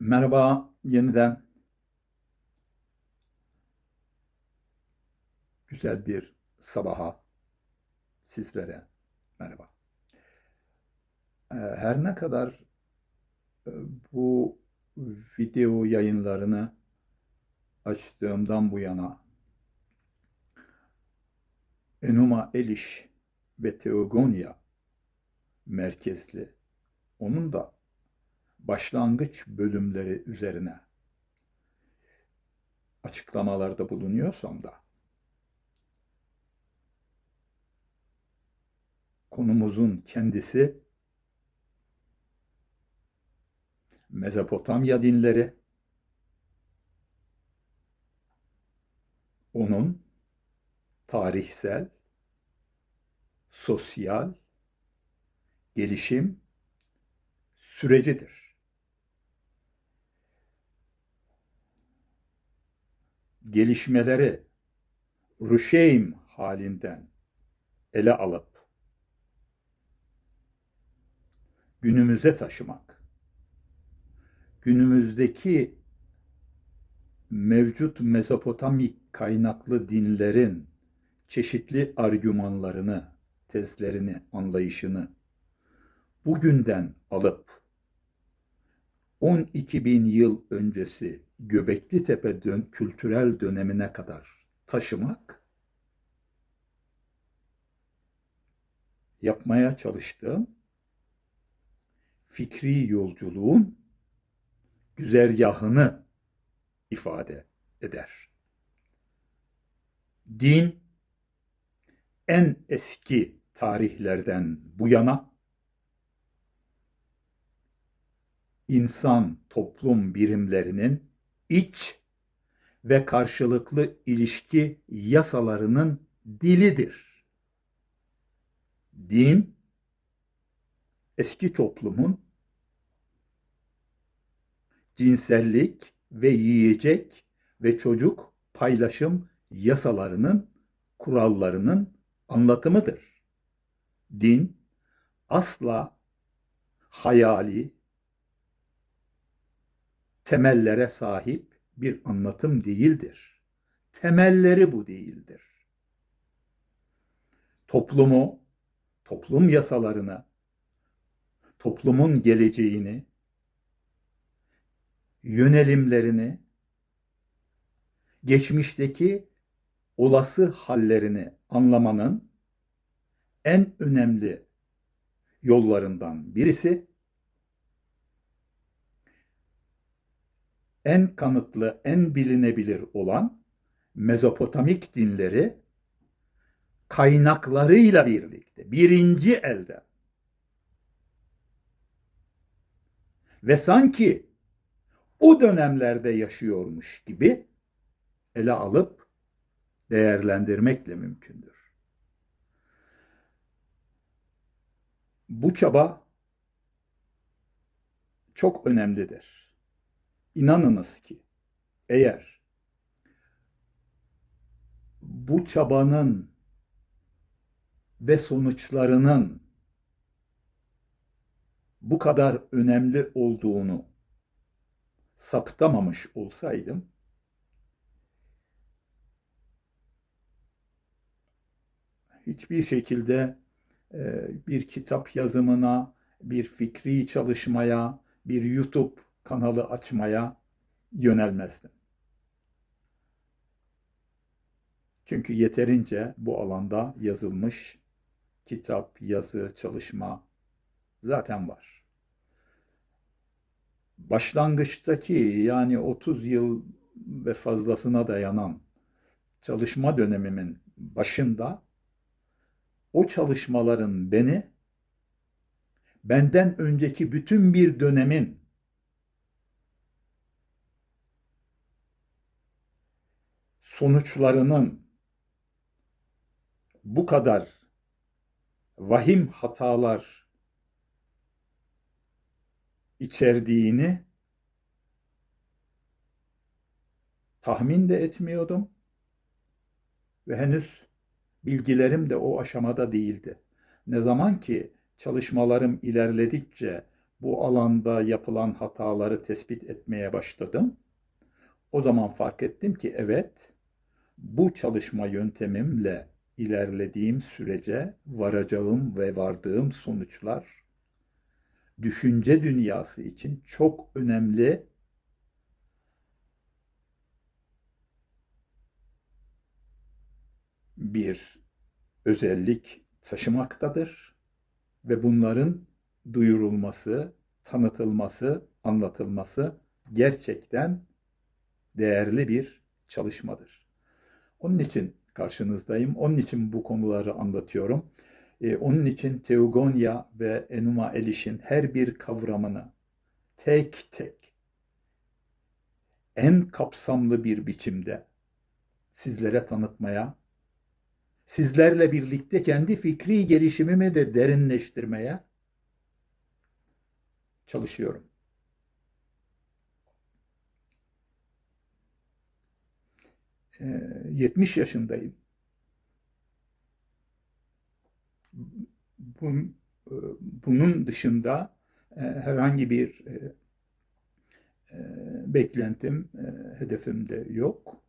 Merhaba yeniden. Güzel bir sabaha sizlere merhaba. Ee, Her ne kadar e, bu video yayınlarını açtığımdan bu yana Enuma Eliş ve Teogonia merkezli onun da başlangıç bölümleri üzerine açıklamalarda bulunuyorsam da konumuzun kendisi Mezopotamya dinleri onun tarihsel, sosyal gelişim sürecidir. Gelişmeleri rüşeym halinden ele alıp günümüze taşımak, günümüzdeki mevcut Mezopotamik kaynaklı dinlerin çeşitli argümanlarını, tezlerini, anlayışını bugünden alıp 12 bin yıl öncesi Göbekli Tepe dön kültürel dönemine kadar taşımak yapmaya çalıştığım fikri yolculuğun güzergahını ifade eder. Din en eski tarihlerden bu yana insan toplum birimlerinin iç ve karşılıklı ilişki yasalarının dilidir. Din eski toplumun cinsellik ve yiyecek ve çocuk paylaşım yasalarının kurallarının anlatımıdır. Din asla hayali temellere sahip bir anlatım değildir. Temelleri bu değildir. Toplumu, toplum yasalarını, toplumun geleceğini, yönelimlerini, geçmişteki olası hallerini anlamanın en önemli yollarından birisi en kanıtlı, en bilinebilir olan Mezopotamik dinleri kaynaklarıyla birlikte birinci elde ve sanki o dönemlerde yaşıyormuş gibi ele alıp değerlendirmekle mümkündür. Bu çaba çok önemlidir. İnanınız ki eğer bu çabanın ve sonuçlarının bu kadar önemli olduğunu saptamamış olsaydım hiçbir şekilde e, bir kitap yazımına, bir fikri çalışmaya, bir YouTube kanalı açmaya yönelmezdim. Çünkü yeterince bu alanda yazılmış kitap, yazı, çalışma zaten var. Başlangıçtaki yani 30 yıl ve fazlasına dayanan çalışma dönemimin başında o çalışmaların beni benden önceki bütün bir dönemin sonuçlarının bu kadar vahim hatalar içerdiğini tahmin de etmiyordum ve henüz bilgilerim de o aşamada değildi. Ne zaman ki çalışmalarım ilerledikçe bu alanda yapılan hataları tespit etmeye başladım. O zaman fark ettim ki evet, bu çalışma yöntemimle ilerlediğim sürece varacağım ve vardığım sonuçlar düşünce dünyası için çok önemli bir özellik taşımaktadır ve bunların duyurulması, tanıtılması, anlatılması gerçekten değerli bir çalışmadır. Onun için karşınızdayım. Onun için bu konuları anlatıyorum. Ee, onun için Teogonya ve Enuma Elish'in her bir kavramını tek tek en kapsamlı bir biçimde sizlere tanıtmaya, sizlerle birlikte kendi fikri gelişimimi de derinleştirmeye çalışıyorum. 70 yaşındayım. Bun- e, Bunun dışında e, herhangi bir e, beklentim, hedefim de yok.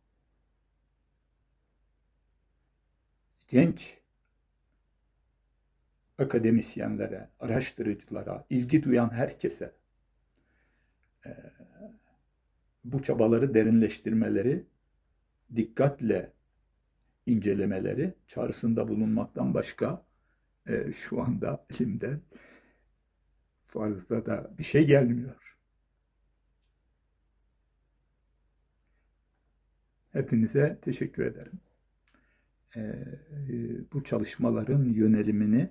Genç akademisyenlere, araştırıcılara, ilgi duyan herkese bu çabaları derinleştirmeleri, dikkatle incelemeleri çağrısında bulunmaktan başka e, şu anda elimden fazla da bir şey gelmiyor. Hepinize teşekkür ederim. E, e, bu çalışmaların yönelimini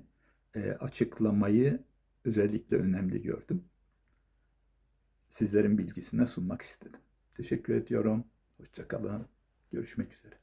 e, açıklamayı özellikle önemli gördüm. Sizlerin bilgisine sunmak istedim. Teşekkür ediyorum. Hoşçakalın. Görüşmek üzere.